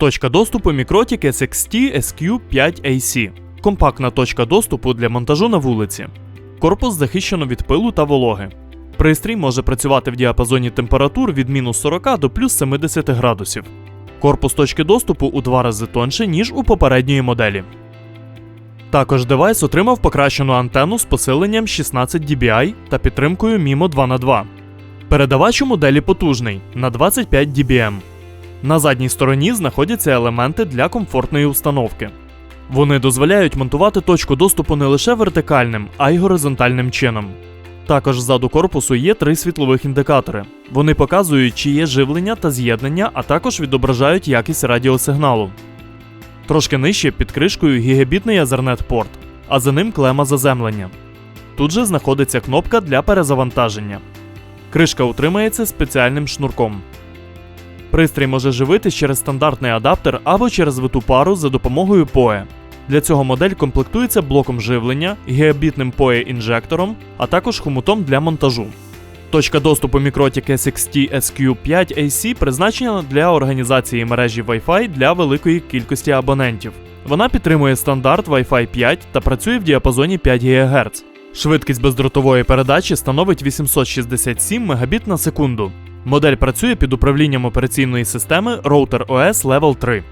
Точка доступу Mikrotik SXT SQ5AC. Компактна точка доступу для монтажу на вулиці. Корпус захищено від пилу та вологи. Пристрій може працювати в діапазоні температур від мінус 40 до плюс 70 градусів. Корпус точки доступу у два рази тонше, ніж у попередньої моделі. Також девайс отримав покращену антенну з посиленням 16 dBi та підтримкою MIMO 2х2. Передавач у моделі потужний на 25 dBm. На задній стороні знаходяться елементи для комфортної установки. Вони дозволяють монтувати точку доступу не лише вертикальним, а й горизонтальним чином. Також ззаду корпусу є три світлових індикатори. Вони показують, чи є живлення та з'єднання, а також відображають якість радіосигналу. Трошки нижче під кришкою гігабітний Ethernet порт, а за ним клема заземлення. Тут же знаходиться кнопка для перезавантаження. Кришка утримається спеціальним шнурком. Пристрій може живитись через стандартний адаптер або через виту пару за допомогою PoE. Для цього модель комплектується блоком живлення, гігабітним PoE інжектором, а також хомутом для монтажу. Точка доступу Mikrotik SXT SQ5 AC призначена для організації мережі Wi-Fi для великої кількості абонентів. Вона підтримує стандарт Wi-Fi 5 та працює в діапазоні 5 ГГц. Швидкість бездротової передачі становить 867 Мбіт на секунду. Модель працює під управлінням операційної системи Router OS Level 3.